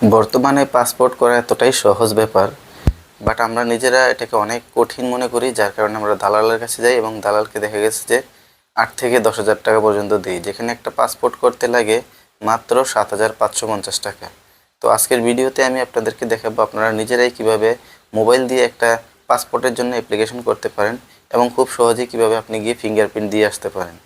বর্তমানে পাসপোর্ট করা এতটাই সহজ ব্যাপার বাট আমরা নিজেরা এটাকে অনেক কঠিন মনে করি, যার কারণে আমরা দালালের কাছে যাই এবং দালালকে দেখা গেছে যে আট থেকে দশ হাজার টাকা পর্যন্ত দিই, যেখানে একটা পাসপোর্ট করতে লাগে মাত্র সাত হাজার পাঁচশো পঞ্চাশ টাকা। তো আজকের ভিডিওতে আমি আপনাদেরকে দেখাবো আপনারা নিজেরাই কীভাবে মোবাইল দিয়ে একটা পাসপোর্টের জন্য অ্যাপ্লিকেশন করতে পারেন এবং খুব সহজেই কীভাবে আপনি গিয়ে ফিঙ্গারপ্রিন্ট দিয়ে আসতে পারেন।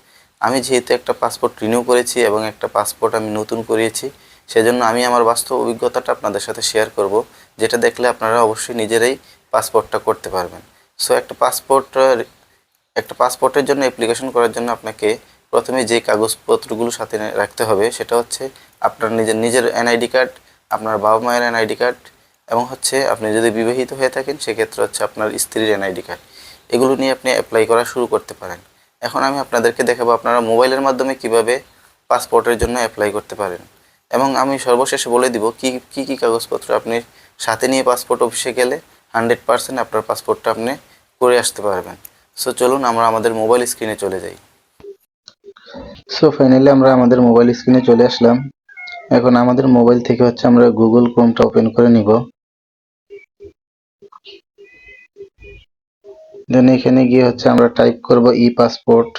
আমি যেহেতু একটা পাসপোর্ট রিনিউ করেছি এবং একটা পাসপোর্ট আমি নতুন করিয়েছি সেজন্য আমি আমার বাস্তব অভিজ্ঞতাটা আপনাদের সাথে শেয়ার করব, যেটা দেখলে আপনারা অবশ্যই নিজেরাই পাসপোর্টটা করতে পারবেন। সো একটা পাসপোর্ট একটা পাসপোর্টের জন্য অ্যাপ্লিকেশন করার জন্য আপনাকে প্রথমে যে কাগজপত্রগুলো সাথে রাখতে হবে, সেটা হচ্ছে আপনার নিজের নিজের এনআইডি কার্ড আপনার বাবা মায়ের এনআইডি কার্ড এবং হচ্ছে আপনি যদি বিবাহিত হয়ে থাকেন, সেক্ষেত্রে হচ্ছে আপনার স্ত্রীর এনআইডি কার্ড এগুলো নিয়ে আপনি অ্যাপ্লাই করা শুরু করতে পারেন। এখন আমি আপনাদেরকে দেখাবো আপনারা মোবাইলের মাধ্যমে কীভাবে পাসপোর্টের জন্য অ্যাপ্লাই করতে পারেন। এবং আমি সর্বশেষে বলে দিব কি কি কি কাগজপত্র আপনি সাথে নিয়ে পাসপোর্ট অফিসে গেলে হান্ড্রেড পার্সেন্ট আপনার পাসপোর্টটা আপনি করে আসতে পারবেন। সো চলুন আমরা আমাদের মোবাইল স্ক্রিনে চলে যাই। সো ফাইনালি আমরা আমাদের মোবাইল স্ক্রিনে চলে আসলাম। এখন আমাদের মোবাইল থেকে হচ্ছে আমরা গুগল ক্রোমটা ওপেন করে নিব। দেন এখানে গিয়ে হচ্ছে আমরা টাইপ করব ই পাসপোর্ট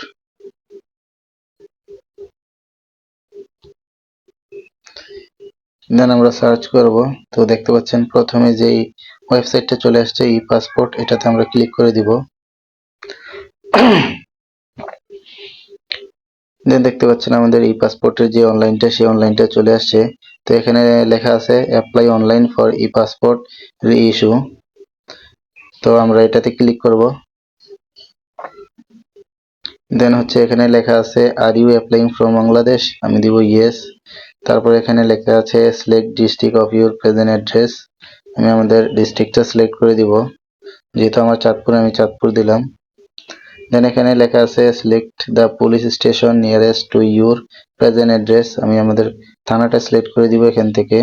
দেন আমরা সার্চ করব। তো দেখতে পাচ্ছেন প্রথমে যেই ওয়েবসাইটটা চলে আসছে ই পাসপোর্ট এটাতে আমরা ক্লিক করে দিব। দেন দেখতে পাচ্ছেন আমাদের ই পাসপোর্টের যে অনলাইনটা সেই অনলাইনটা চলে আসছে। তো এখানে লেখা আছে apply online for e passport reissue তো আমরা এটাতে ক্লিক করব। দেন হচ্ছে এখানে লেখা আছে are you applying from Bangladesh আমি দিব ইয়েস তারপর এখানে লেখা আছে select district of your present address আমি আমাদের ডিস্ট্রিক্টটা সিলেক্ট করে দিব। যেহেতু আমার চাঁদপুর, আমি চাঁদপুর দিলাম। দেন এখানে লেখা আছে select the police station nearest to your present address আমি আমাদের থানাটা সিলেক্ট করে দিব এখান থেকে।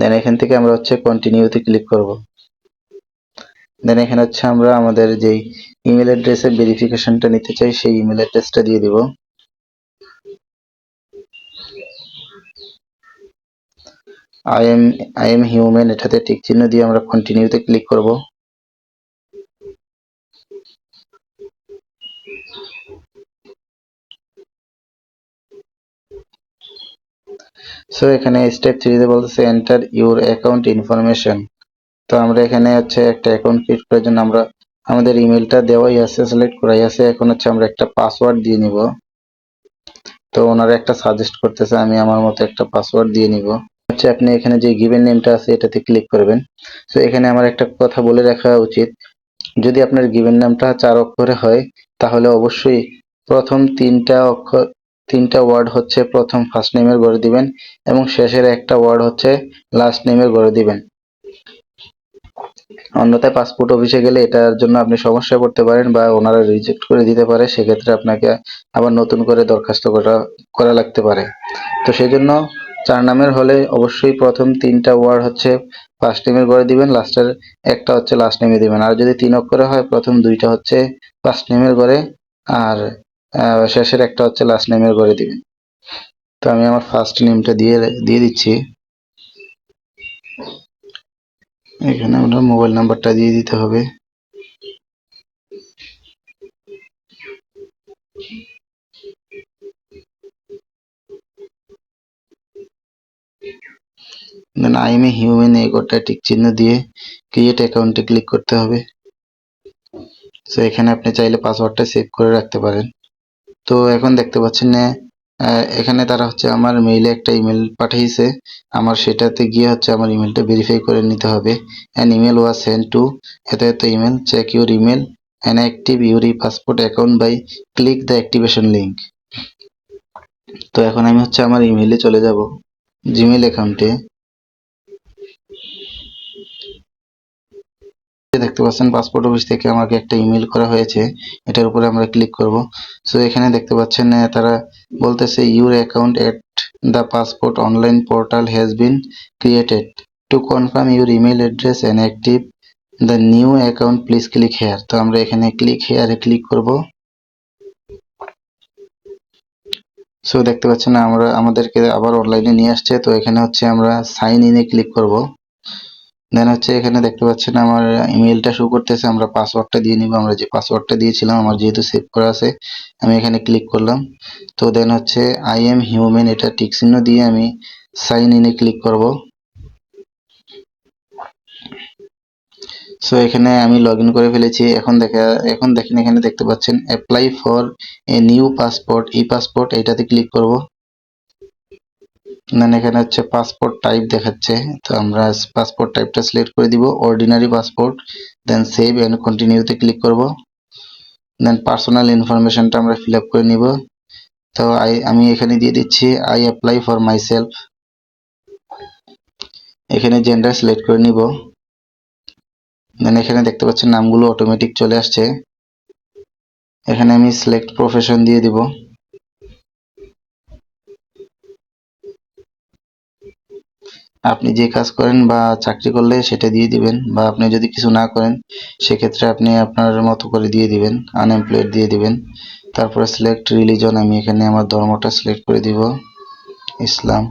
দেন এখান থেকে আমরা হচ্ছে কন্টিনিউতে ক্লিক করব। দেন এখানে হচ্ছে আমরা আমাদের যেই ইমেল অ্যাড্রেসের ভেরিফিকেশনটা নিতে চাই, সেই ইমেল অ্যাড্রেসটা দিয়ে দিব। I am I am human এটাতে টিক চিহ্ন দিয়ে আমরা কন্টিনিউতে ক্লিক করব। সো এখানে স্টেপ থ্রিতে বলতেছে এন্টার ইউর অ্যাকাউন্ট ইনফরমেশন তো আমরা এখানে হচ্ছে একটা অ্যাকাউন্ট ক্রিয়েট করার জন্য আমরা, আমাদের ইমেলটা দেওয়াই আছে সিলেক্ট করাই আছে। এখন হচ্ছে আমরা একটা পাসওয়ার্ড দিয়ে নিব। তো ওনারা একটা সাজেস্ট করতেছে, আমি আমার মতো একটা পাসওয়ার্ড দিয়ে নিব। হচ্ছে আপনি এখানে যে গিভেন নেমটা আছে, এটাতে ক্লিক করবেন। তো এখানে আমার একটা কথা বলে রাখা উচিত। যদি আপনার গিভেন নামটা চার অক্ষরে হয়, তাহলে অবশ্যই প্রথম তিনটা অক্ষর তিনটা ওয়ার্ড হচ্ছে প্রথম ফার্স্ট নেমের গড়ে দিবেন এবং শেষের একটা ওয়ার্ড হচ্ছে লাস্ট নেমের গড়ে দিবেন। অন্যথায় পাসপোর্ট অফিসে গেলে এটার জন্য আপনি সমস্যা করতে পারেন বা ওনারা রিজেক্ট করে দিতে পারে। সেক্ষেত্রে আপনাকে আবার নতুন করে দরখাস্ত করা করা লাগতে পারে। তো সেই জন্য চার নামের হলে অবশ্যই প্রথম তিনটা ওয়ার্ড হচ্ছে ফার্স্ট নেমের গড়ে দিবেন লাস্টের একটা হচ্ছে লাস্ট নেমে দিবেন। আর যদি তিন অক্ষরে হয়, প্রথম দুইটা হচ্ছে ফার্স্ট নেমের গড়ে আর শেষের একটা হচ্ছে লাস্ট নেমের গড়ে দিবেন। তো আমি আমার ফার্স্ট নেমটা দিয়ে দিয়ে দিচ্ছি। এখানে আমরা মোবাইল নাম্বারটা দিয়ে দিতে হবে। Then I am a human এই কোডটা টিক চিহ্ন দিয়ে ক্রিয়েট অ্যাকাউন্টে ক্লিক করতে হবে। তো এখানে আপনি চাইলে পাসওয়ার্ডটা সেভ করে রাখতে পারেন। তো, এখন দেখতে পাচ্ছেন এখানে তারা হচ্ছে আমার মেইলে একটা ইমেল পাঠিয়েছে। আমার সেটাতে গিয়ে হচ্ছে আমার ইমেলটা ভেরিফাই করে নিতে হবে। An email was send to এত এত email check your email an active your passport account by click the activation link তো, এখন আমি হচ্ছে আমার ইমেলে চলে যাব। জিমেল অ্যাকাউন্টে দেখতে পাচ্ছেন পাসপোর্ট অফিস থেকে আমাকে একটা ইমেল করা হয়েছে, এটার উপরে আমরা ক্লিক করব। সো এখানে দেখতে পাচ্ছেন তারা বলতেছে your account at the passport online portal has been created to confirm your email address and active the new account please click here তো আমরা এখানে ক্লিক হেয়ারে ক্লিক করব। সো দেখতে পাচ্ছেন, আমরা, আমাদেরকে আবার অনলাইনে নিয়ে আসছে। তো এখানে হচ্ছে আমরা সাইন ইনে ক্লিক করব। দেন হচ্ছে এখানে দেখতে পাচ্ছেন আমার ইমেলটা শো করতেছে, আমরা পাসওয়ার্ডটা দিয়ে নিব, আমরা যে পাসওয়ার্ডটা দিয়েছিলাম আমার যেহেতু সেভ করা আছে, আমি এখানে ক্লিক করলাম। তো দেন হচ্ছে আই এম হিউম্যান এটা টিক চিহ্ন দিয়ে আমি সাইন ইনে ক্লিক করব। সো এখানে আমি লগ করে ফেলেছি, এখন দেখা, এখন দেখেন এখানে দেখতে পাচ্ছেন apply for a new passport e passport এইটাতে ক্লিক করব। দেন এখানে হচ্ছে পাসপোর্ট টাইপ দেখাচ্ছে। তো আমরা পাসপোর্ট টাইপটা সিলেক্ট করে দিব ordinary passport then save and কন্টিনিউতে ক্লিক করব। দেন পার্সোনাল ইনফরমেশনটা আমরা ফিল আপ করে নিব। তো আই আমি এখানে দিয়ে দিচ্ছি I apply for myself এখানে জেন্ডার সিলেক্ট করে নিব। দেন এখানে দেখতে পাচ্ছেন নামগুলো অটোমেটিক চলে আসছে। এখানে আমি সিলেক্ট প্রফেশন দিয়ে দিব। আপনি যে কাজ করেন বা চাকরি করলে সেটা দিয়ে দিবেন বা আপনি যদি কিছু না করেন, সেক্ষেত্রে আপনি আপনার মতো করে দিয়ে দিবেন আনএমপ্লয়েড দিয়ে দিবেন। তারপরে সিলেক্ট রিলিজন আমি এখানে আমার ধর্মটা সিলেক্ট করে দিব, ইসলাম।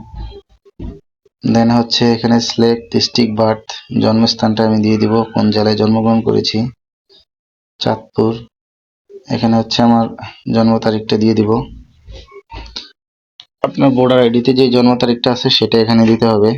দেন হচ্ছে এখানে সিলেক্ট ডিস্ট্রিক্ট বার্থ জন্মস্থানটা আমি দিয়ে দিব, কোন জেলায় জন্মগ্রহণ করেছি। চাঁদপুর, এখানে হচ্ছে আমার জন্ম তারিখটা দিয়ে দিব। আপনার ভোটার আইডিতে যে জন্ম তারিখটা আছে সেটা এখানে দিতে হবে।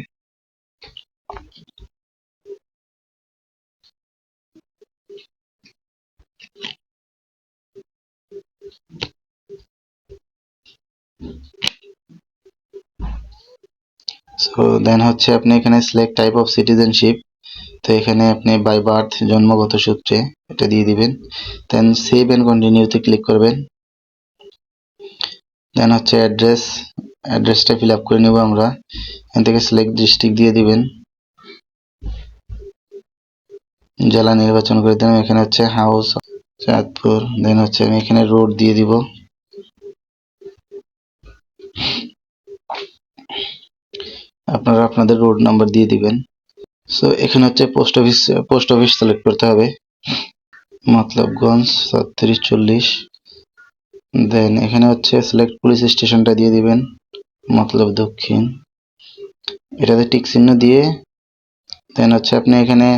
সো দেন হচ্ছে আপনি এখানে সিলেক্ট টাইপ অফ সিটিজেনশিপ তো এখানে আপনি বাই বার্থ জন্মগত সূত্রে এটা দিয়ে দিবেন। দেন সেভ এন্ড কন্টিনিউতে ক্লিক করবেন। দেন হচ্ছে অ্যাড্রেস অ্যাড্রেসটা ফিল আপ করে নেব আমরা। এখান থেকে সিলেক্ট ডিস্ট্রিক্ট দিয়ে দিবেন। জেলা নির্বাচন করে দিলাম। এখানে হচ্ছে হাউস চাঁদপুর। দেন হচ্ছে আমি এখানে রোড দিয়ে দিব। আপনারা আপনাদের রোড নাম্বার দিয়ে দিবেন। সো এখানে হচ্ছে post office post office select করতে হবে। মতলবগঞ্জ, সাতত্রিশ চল্লিশ। দেন এখানে হচ্ছে সিলেক্ট পুলিশ স্টেশনটা দিয়ে দিবেন, মতলব দক্ষিণ। এটাতে টিক চিহ্ন দিয়ে দেন হচ্ছে আপনি এখানে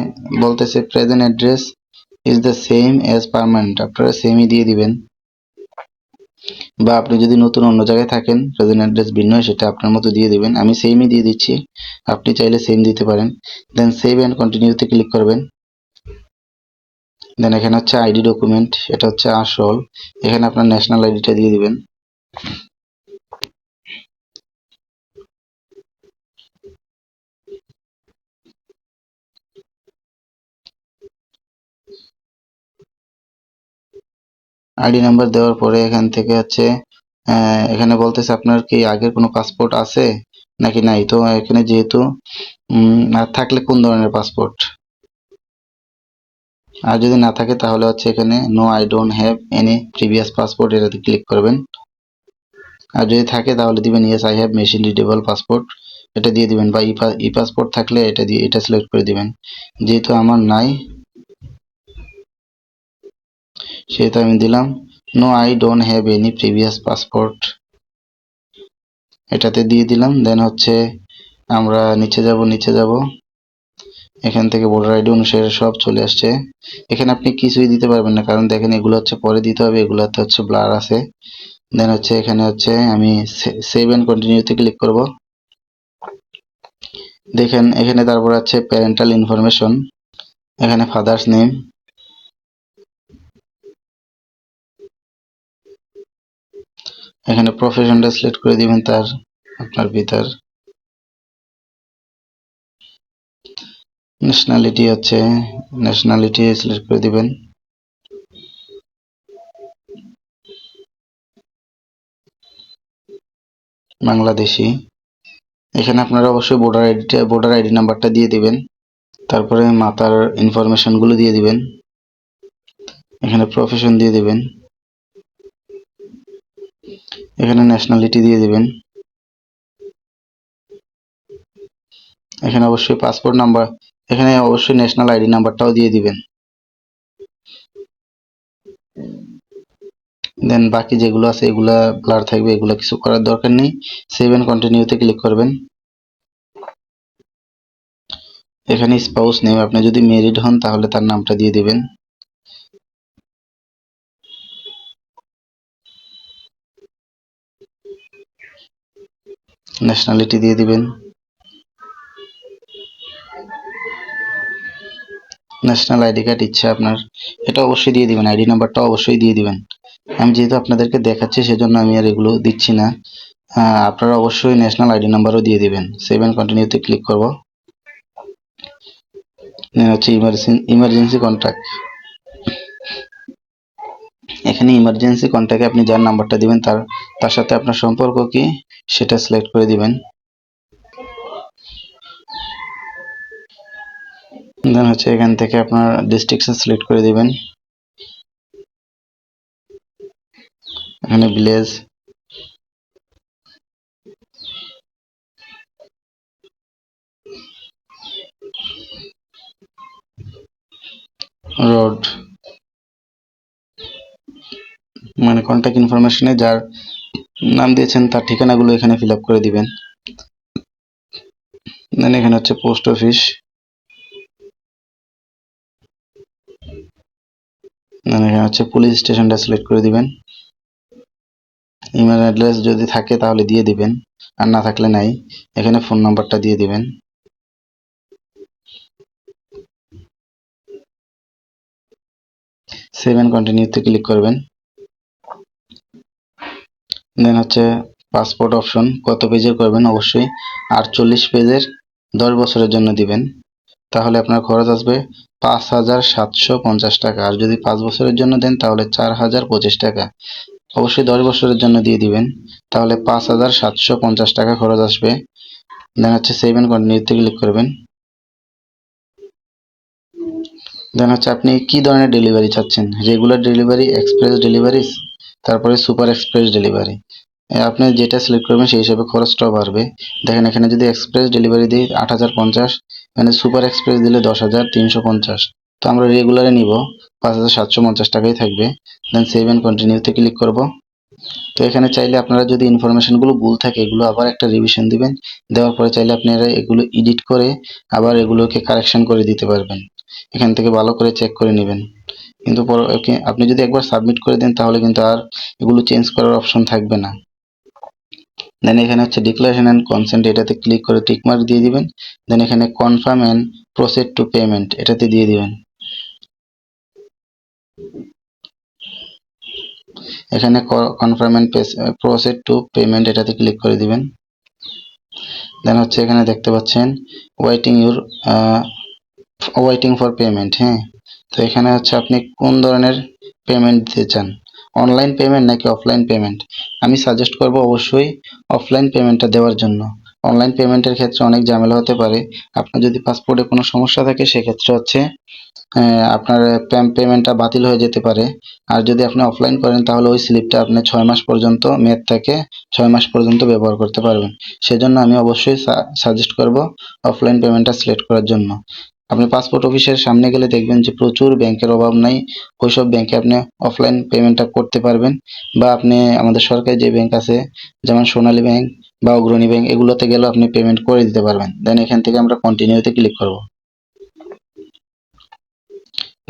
বলতেছে present address is the same as permanent আপনারা সেমই দিয়ে দিবেন। বা আপনি যদি নতুন অন্য জায়গায় থাকেন প্রেজেন্ট অ্যাড্রেস ভিন্ন হয়, সেটা আপনার মতো দিয়ে দেবেন। আমি সেমই দিয়ে দিচ্ছি। আপনি চাইলে সেম দিতে পারেন। দেন সেভ অ্যান্ড কন্টিনিউতে ক্লিক করবেন। দেন এখানে হচ্ছে আইডি ডকুমেন্ট এটা হচ্ছে আসল। এখানে আপনার ন্যাশনাল আইডিটা দিয়ে দিবেন। আইডি নাম্বার দেওয়ার পরে এখান থেকে হচ্ছে এখানে বলতেছে আপনার কি আগের কোনো পাসপোর্ট আছে? নাকি নাই? তো এখানে যেহেতু থাকলে কোন ধরনের পাসপোর্ট আর যদি না থাকে তাহলে হচ্ছে এখানে no I don't have any previous passport এটাতে ক্লিক করবেন। আর যদি থাকে তাহলে দিবেন yes I have machine readable passport এটা দিয়ে দিবেন। বা ই পাসপোর্ট থাকলে এটা দিয়ে, এটা সিলেক্ট করে দিবেন। যেহেতু আমার নাই সেহেতু আমি দিলাম। No I don't have any previous passport এটাতে দিয়ে দিলাম। দেন হচ্ছে, আমরা নিচে যাব নিচে যাব। এখান থেকে ভোটার আইডি অনুসারে সব চলে আসছে। এখানে আপনি কিছুই দিতে পারবেন না, কারণ দেখেন এগুলো হচ্ছে পরে দিতে হবে, এগুলোতে হচ্ছে ব্লার আছে। দেন হচ্ছে, এখানে হচ্ছে আমি সেভ এন্ড কন্টিনিউতে ক্লিক করব। দেখেন, এখানে তারপর আছে প্যারেন্টাল ইনফরমেশন এখানে ফাদার্স নেম এখানে প্রফেশনটা সিলেক্ট করে দিবেন তার, আপনার পিতার। ন্যাশনালিটি হচ্ছে ন্যাশনালিটি সিলেক্ট করে দিবেন। বাংলাদেশি। এখানে আপনারা অবশ্যই ভোটার আইডিটা ভোটার আইডি নাম্বারটা দিয়ে দিবেন। তারপরে মাতার ইনফরমেশনগুলো দিয়ে দিবেন। এখানে প্রফেশন দিয়ে দিবেন। এখানে ন্যাশনালিটি দিয়ে দিবেন। এখানে অবশ্যই পাসপোর্ট নাম্বার এখানে অবশ্যই ন্যাশনাল আইডি নাম্বারটাও দিয়ে দিবেন। দেন বাকি যেগুলো আছে, এগুলা ব্লার থাকবে, এগুলো কিছু করার দরকার নেই। সেভ এন্ড কন্টিনিউতে ক্লিক করবেন। এখানে স্পাউস নেম আপনি যদি মেরিড হন, তাহলে তার নামটা দিয়ে দিবেন। ন্যাশনালিটি দিয়ে দিবেন। ন্যাশনাল আইডি কার্ড ইচ্ছা আপনার। এটা অবশ্যই দিয়ে দিবেন। আইডি নাম্বারটা অবশ্যই দিয়ে দিবেন। আমি যেহেতু আপনাদেরকে দেখাচ্ছি, সেজন্য আমি আর এগুলো দিচ্ছি না। আপনারা অবশ্যই ন্যাশনাল আইডি নাম্বারও দিয়ে দিবেন। সেভ এন্ড কন্টিনিউতে ক্লিক করব। হচ্ছে ইমার্জেন্সি ইমার্জেন্সি কন্ট্যাক্ট এখানে ইমার্জেন্সি কন্ট্যাক্টে আপনি যার নাম্বারটা দিবেন, তার তার সাথে আপনার সম্পর্ক কি, সেটা সিলেক্ট করে দিবেন। দেন হচ্ছে এখান থেকে আপনার ডিস্ট্রিক্টস সিলেক্ট করে দিবেন। এখানে ভিলেজ রোড মানে কন্ট্যাক্ট ইনফরমেশনে যার নাম দিয়েছেন, তার ঠিকানাগুলো এখানে ফিল আপ করে দিবেন। দেন এখানে হচ্ছে পোস্ট অফিস দেন এখানে হচ্ছে পুলিশ স্টেশনটা সিলেক্ট করে দিবেন। ইমেল অ্যাড্রেস যদি থাকে তাহলে দিয়ে দিবেন, আর না থাকলে নাই। এখানে ফোন নাম্বারটা দিয়ে দিবেন। সেভ এন্ড কন্টিনিউতে ক্লিক করবেন। দেন হচ্ছে পাসপোর্ট অপশন কত পেজের করবেন? অবশ্যই আটচল্লিশ পেজের দশ বছরের জন্য দিবেন। তাহলে আপনার খরচ আসবে পাঁচ হাজার সাতশো পঞ্চাশ টাকা। আর যদি পাঁচ বছরের জন্য দেন, তাহলে চার হাজার পঁচিশ টাকা। অবশ্যই দশ বছরের জন্য দিয়ে দিবেন। তাহলে পাঁচ হাজার সাতশো পঞ্চাশ টাকা খরচ আসবে। দেন হচ্ছে সেভ এন্ড কন্টিনিউতে ক্লিক করবেন। দেন হচ্ছে আপনি কি ধরনের ডেলিভারি চাচ্ছেন? রেগুলার ডেলিভারি এক্সপ্রেস ডেলিভারিস তারপরে সুপার এক্সপ্রেস ডেলিভারি। আপনি যেটা সিলেক্ট করবেন সেই হিসাবে খরচটাও বাড়বে। দেখেন, এখানে যদি এক্সপ্রেস ডেলিভারি দিই আট হাজার পঞ্চাশ এখানে সুপার এক্সপ্রেস দিলে দশ হাজার তিনশো পঞ্চাশ। তো আমরা রেগুলারে নিব, পাঁচ হাজার সাতশো পঞ্চাশ টাকাই থাকবে। দেন সেভ এন্ড কন্টিনিউতে ক্লিক করব। তো এখানে চাইলে আপনারা যদি ইনফরমেশনগুলো ভুল থাকে, এগুলো আবার একটা রিভিশন দিবেন। দেওয়ার পরে চাইলে আপনারা এগুলো এডিট করে আবার এগুলোকে কারেকশন করে দিতে পারবেন। এখান থেকে ভালো করে চেক করে নেবেন। কিন্তু আপনি যদি একবার সাবমিট করে দেন, তাহলে কিন্তু আর এগুলো চেঞ্জ করার অপশন থাকবে না। দেন এখানে হচ্ছে ডিক্লারেশন অ্যান্ড কনসেন্ট এটাতে ক্লিক করে টিকমার্ক দিয়ে দিবেন। দেন এখানে confirm and proceed to payment এটাতে দিয়ে দিবেন। এখানে confirm and proceed to payment এটাতে ক্লিক করে দিবেন। দেন হচ্ছে এখানে দেখতে পাচ্ছেন waiting your waiting for payment হ্যাঁ। তো এখানে হচ্ছে আপনি কোন ধরনের পেমেন্ট দিতে চান? অনলাইন পেমেন্ট নাকি অফলাইন পেমেন্ট আমি সাজেস্ট করব অবশ্যই অফলাইন পেমেন্টটা দেওয়ার জন্য। অনলাইন পেমেন্টের ক্ষেত্রে অনেক ঝামেলা হতে পারে। আপনার যদি পাসপোর্টে কোনো সমস্যা থাকে, সেক্ষেত্রে হচ্ছে আপনার পেমেন্টটা বাতিল হয়ে যেতে পারে। আর যদি আপনি অফলাইন করেন, তাহলে ওই স্লিপটা আপনি ছয় মাস পর্যন্ত, মেয়াদ থাকে ছয় মাস পর্যন্ত ব্যবহার করতে পারবেন। সেজন্য আমি অবশ্যই সাজেস্ট করব অফলাইন পেমেন্টটা সিলেক্ট করার জন্য। আপনি পাসপোর্ট অফিসের সামনে গেলে দেখবেন যে প্রচুর ব্যাংকের অভাব নাই। ওইসব ব্যাংকে আপনি অফলাইন পেমেন্টটা করতে পারবেন বা আপনি আমাদের সরকারি যে ব্যাংক আছে, যেমন সোনালী ব্যাংক বা অগ্রণী ব্যাংক এগুলোতে গেলেও আপনি পেমেন্ট করে দিতে পারবেন। দেন এখান থেকে আমরা কন্টিনিউতে ক্লিক করব।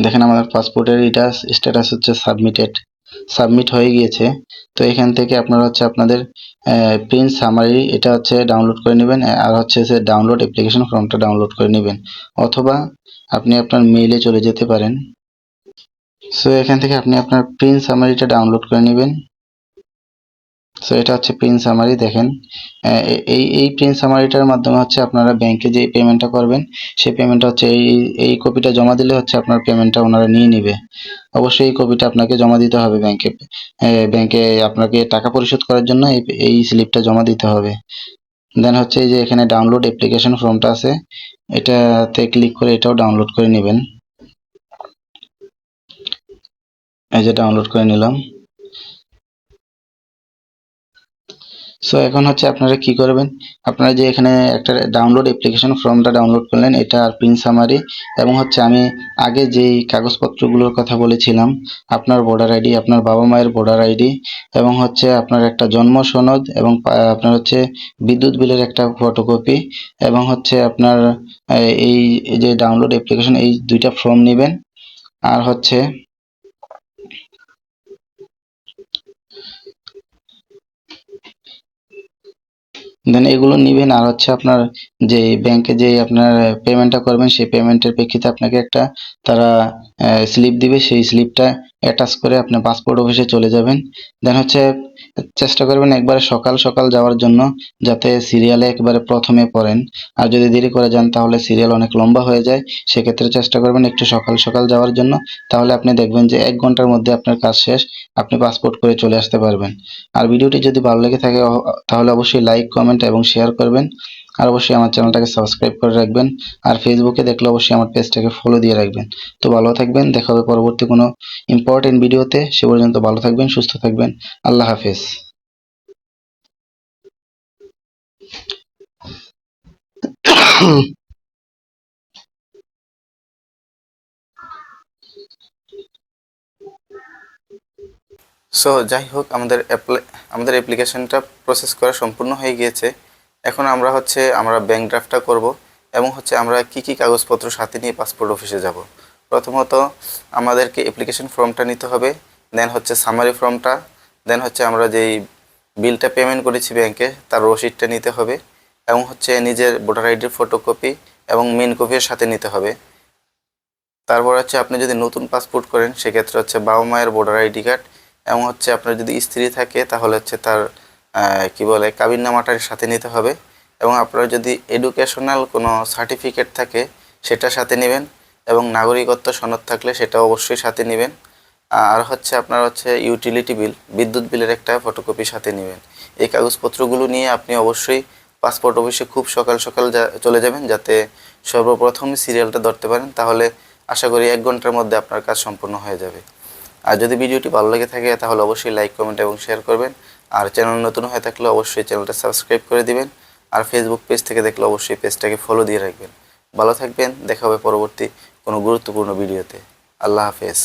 দেখেন আমাদের পাসপোর্টের এটা স্ট্যাটাস হচ্ছে সাবমিটেড সাবমিট হয়ে গিয়েছে। তো এখান থেকে আপনারা হচ্ছে আপনাদের প্রিন্ট সামারি, এটা হচ্ছে ডাউনলোড করে নেবেন আর হচ্ছে যে ডাউনলোড অ্যাপ্লিকেশন ফর্মটা ডাউনলোড করে নেবেন। অথবা আপনি আপনার মেইলে চলে যেতে পারেন। সো এখান থেকে আপনি আপনার প্রিন্ট সামারিটা ডাউনলোড করে নেবেন। সো এটা হচ্ছে প্রিন্ট সামারি দেখেন। এই এই প্রিন্ট সামারিটার মাধ্যমে হচ্ছে আপনারা ব্যাংকে যে পেমেন্টটা করবেন, সেই পেমেন্টটা হচ্ছে এই এই কপিটা জমা দিলে হচ্ছে আপনার পেমেন্টটা ওনারা নিয়ে নেবে। অবশ্যই এই কপিটা আপনাকে জমা দিতে হবে ব্যাংকে ব্যাংকে আপনাকে টাকা পরিশোধ করার জন্য এই এই স্লিপটা জমা দিতে হবে। দেন হচ্ছে এই যে এখানে ডাউনলোড অ্যাপ্লিকেশন ফর্মটা আছে, এটাতে ক্লিক করে এটাও ডাউনলোড করে নেবেন। এই যে ডাউনলোড করে নিলাম। সো এখন হচ্ছে আপনারা কি করবেন? আপনারা যে এখানে একটা ডাউনলোড অ্যাপ্লিকেশন ফর্মটা ডাউনলোড করলেন, এটা আর পিন সামারি এবং হচ্ছে আমি আগে যেই কাগজপত্রগুলোর কথা বলেছিলাম, আপনার ভোটার আইডি আপনার বাবা মায়ের ভোটার আইডি এবং হচ্ছে আপনার একটা জন্ম সনদ এবং আপনার হচ্ছে বিদ্যুৎ বিলের একটা ফটোকপি এবং হচ্ছে আপনার এই যে ডাউনলোড অ্যাপ্লিকেশন এই দুইটা ফর্ম নেবেন। আর হচ্ছে দেন এগুলো নেবেন আর হচ্ছে আপনার যে ব্যাংকে যে আপনার পেমেন্টটা করবেন, সেই পেমেন্টের প্রেক্ষিতে আপনাকে একটা তারা স্লিপ দিবে, সেই স্লিপটা অ্যাটাচ করে আপনি পাসপোর্ট অফিসে চলে যাবেন। দেন হচ্ছে, চেষ্টা করবেন একবারে সকাল সকাল যাওয়ার জন্য যাতে সিরিয়ালে একবারে প্রথমে পড়েন। আর যদি দেরি করে যান, তাহলে সিরিয়াল অনেক লম্বা হয়ে যায়। সেক্ষেত্রে চেষ্টা করবেন একটু সকাল সকাল যাওয়ার জন্য। তাহলে আপনি দেখবেন যে এক ঘণ্টার মধ্যে আপনার কাজ শেষ, আপনি পাসপোর্ট করে চলে আসতে পারবেন। আর ভিডিওটি যদি ভালো লেগে থাকে তাহলে অবশ্যই লাইক কমেন্ট এবং শেয়ার করবেন। আর অবশ্যই আমার চ্যানেলটাকে সাবস্ক্রাইব করে রাখবেন। আর ফেসবুকে দেখলে অবশ্যই আমার পেজটাকে ফলো দিয়ে রাখবেন। তো ভালো থাকবেন, দেখা হবে পরবর্তী কোনো ইম্পর্টেন্ট ভিডিওতে সে পর্যন্ত ভালো থাকবেন, সুস্থ থাকবেন। আল্লাহ হাফেজ। সো যাই হোক, আমাদের আমাদের অ্যাপ্লিকেশনটা প্রসেস করা সম্পূর্ণ হয়ে গিয়েছে। এখন আমরা হচ্ছে, আমরা ব্যাংক ড্রাফটটা করব এবং হচ্ছে আমরা কি কি কাগজপত্র সাথে নিয়ে পাসপোর্ট অফিসে যাব। প্রথমত আমাদেরকে অ্যাপ্লিকেশন ফর্মটা নিতে হবে দেন হচ্ছে সামারি ফর্মটা দেন হচ্ছে আমরা যেই বিলটা পেমেন্ট করেছি ব্যাংকে তার রসিদটা নিতে হবে এবং হচ্ছে নিজের ভোটার আইডির ফটোকপি এবং মেন কপির সাথে নিতে হবে। তারপর হচ্ছে আপনি যদি নতুন পাসপোর্ট করেন, সেক্ষেত্রে হচ্ছে বাবা মায়ের ভোটার আইডি কার্ড এবং হচ্ছে আপনার যদি স্ত্রী থাকে, তাহলে হচ্ছে তার কি বলে কাবিননামাটার সাথে নিতে হবে। এবং আপনার যদি এডুকেশনাল কোনো সার্টিফিকেট থাকে সেটা সাথে নেবেন। এবং নাগরিকত্ব সনদ থাকলে সেটা অবশ্যই সাথে নেবেন। আর হচ্ছে আপনার হচ্ছে ইউটিলিটি বিল বিদ্যুৎ বিলের একটা ফটোকপি সাথে নেবেন। এই কাগজপত্রগুলো নিয়ে আপনি অবশ্যই পাসপোর্ট অফিসে খুব সকাল সকাল চলে যাবেন, যাতে সর্বপ্রথম সিরিয়ালটা ধরতে পারেন। তাহলে আশা করি এক ঘণ্টার মধ্যে আপনার কাজ সম্পূর্ণ হয়ে যাবে। আর যদি ভিডিওটি ভালো লেগে থাকে, তাহলে অবশ্যই লাইক কমেন্ট এবং শেয়ার করবেন। আর চ্যানেল নতুন হয়ে থাকলে অবশ্যই চ্যানেলটা সাবস্ক্রাইব করে দিবেন, আর ফেসবুক পেজ থেকে দেখলে অবশ্যই পেজটাকে ফলো দিয়ে রাখবেন। ভালো থাকবেন, দেখা হবে পরবর্তী কোনো গুরুত্বপূর্ণ ভিডিওতে আল্লাহ হাফেজ।